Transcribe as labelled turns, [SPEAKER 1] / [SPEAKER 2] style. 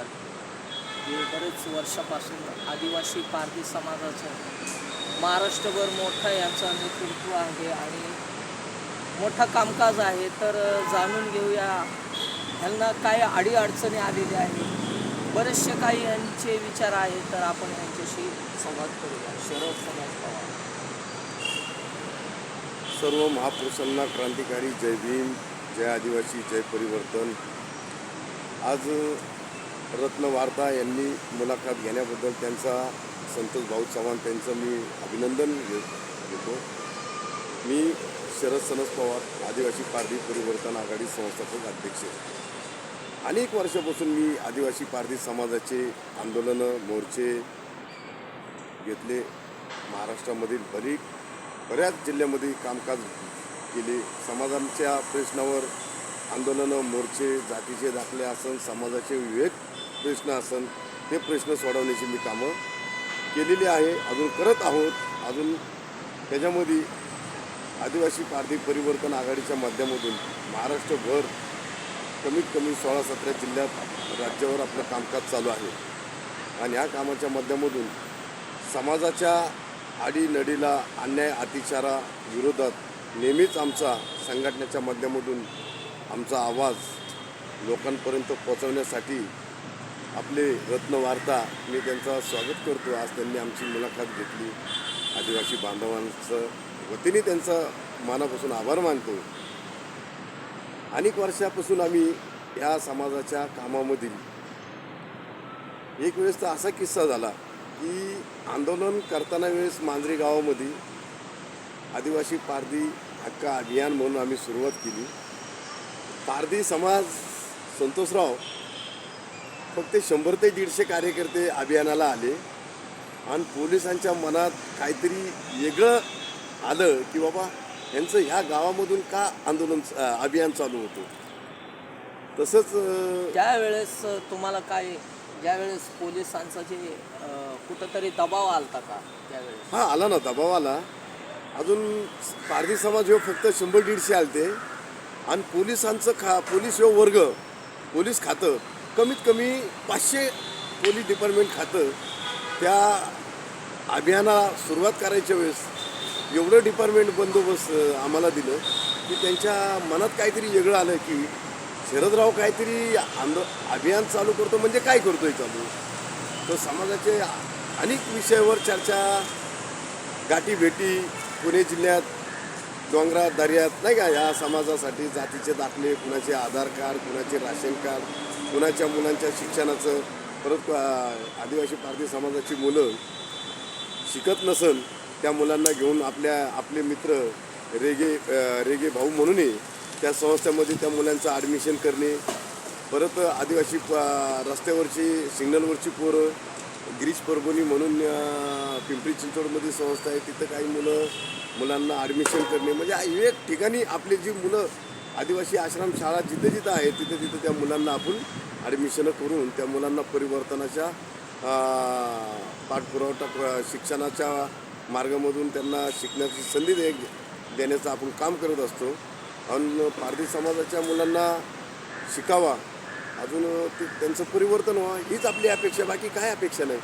[SPEAKER 1] समाज जे बरेच वर्षापासून आदिवासी पारधी समाजाचं महाराष्ट्रभर मोठं याचं नेतृत्व आहे आणि मोठं कामकाज आहे. तर जाणून घेऊया ह्यांना काय अडीअडचणी आलेल्या आहेत. बरेचसे काही यांचे विचार आहेत तर आपण यांच्याशी संवाद करूया. शरद समाज पवार.
[SPEAKER 2] सर्व महापुरुषांना क्रांतिकारी जय भीम जय आदिवासी जय परिवर्तन. आज रत्न वार्ता यांनी मुलाखत घेण्याबद्दल त्यांचा संतोष भाऊ चव्हाण त्यांचं मी अभिनंदन घेतो. मी शरद सनस पवार आदिवासी पारधी परिवर्तन आघाडी संस्थापक अध्यक्ष. अनेक वर्षापासून मी आदिवासी पारधी समाजाचे आंदोलनं मोर्चे घेतले. महाराष्ट्रामधील बरी बऱ्याच जिल्ह्यामध्ये कामकाज केले. समाजांच्या प्रश्नावर आंदोलनं मोर्चे जातीचे दाखले असन समाजाचे विवेक प्रश्न असन ते प्रश्न सोडवण्याची मी कामं केलेली आहे. अजून करत आहोत. अजून त्याच्यामध्ये आदिवासी आर्थिक परिवर्तन आघाडीच्या माध्यमातून महाराष्ट्रभर कमीत कमी सोळा सतरा जिल्ह्यात राज्यावर आपलं कामकाज चालू आहे. आणि या कामाच्या माध्यमातून समाजाच्या आडीनडीला अन्याय अतिचारा विरोधात नेहमीच आमचा संघटनेच्या माध्यमातून आमचा आवाज लोकांपर्यंत पोचवण्यासाठी आपले रत्नवार्ता मी त्यांचं स्वागत करतो. आज त्यांनी आमची मुलाखत घेतली. आदिवासी बांधवांचं वतीने त्यांचा मनापासून आभार मानतो. अनेक वर्षापासून आम्ही या समाजाच्या कामामधील एक वेळेस तर असा किस्सा झाला की आंदोलन करताना वेळेस मांजरी गावामध्ये आदिवासी पारधी हक्क अभियान म्हणून आम्ही सुरुवात केली. पारधी समाज संतोषराव फक्त शंभर ते दीडशे कार्यकर्ते अभियानाला आले. आणि पोलिसांच्या मनात काहीतरी वेगळं आलं की बाबा यांचं ह्या गावामधून का आंदोलन अभियान चालू होतं? तसंच
[SPEAKER 1] त्यावेळेस तुम्हाला काय ज्यावेळेस पोलिसांचा जे कुठंतरी दबाव आलता का त्यावेळेस?
[SPEAKER 2] हा आला ना दबाव आला. अजून पारधी समाज ह्यो फक्त शंभर दीडशे आलते. आणि पोलिसांचं खा पोलीस ह्यो वर्ग पोलीस खातं कमीत कमी पाचशे पोलीस डिपार्टमेंट खातं त्या अभियानाला सुरुवात करायच्या वेळेस एवढं डिपार्टमेंट बंदोबस्त आम्हाला दिलं की त्यांच्या मनात काहीतरी वेगळं आलं की शरदराव काहीतरी आंदो अभियान चालू करतो म्हणजे काय करतो आहे चालू तर समाजाचे अनेक विषयावर चर्चा गाठी भेटी पुणे जिल्ह्यात डोंगरात दर्यात नाही का या समाजासाठी जातीचे दाखले कुणाचे आधार कार्ड कुणाचे राशन कार्ड कुणाच्या मुलांच्या शिक्षणाचं परत आदिवासी भारतीय समाजाची मुलं शिकत नसन त्या मुलांना घेऊन आपल्या आपले मित्र रेगे रेगे भाऊ म्हणूनही त्या संस्थेमध्ये त्या मुलांचं ॲडमिशन करणे परत आदिवासी रस्त्यावरची सिग्नलवरची पोरं गिरीश परभणी म्हणून पिंपरी चिंचवडमध्ये संस्था आहे. तिथं काही मुलं मुलांना ॲडमिशन करणे. म्हणजे एक ठिकाणी आपली जी मुलं आदिवासी आश्रम शाळा जिथं जिथं आहे तिथं तिथं त्या मुलांना आपण ॲडमिशनं करून त्या मुलांना परिवर्तनाच्या पाठपुरवठा शिक्षणाच्या मार्गामधून त्यांना शिकण्याची संधी दे देण्याचं आपण काम करत असतो. आणि पारधी समाजाच्या मुलांना शिकावा अजून ते त्यांचं परिवर्तन व्हावं हीच आपली अपेक्षा बाकी काय अपेक्षा नाही.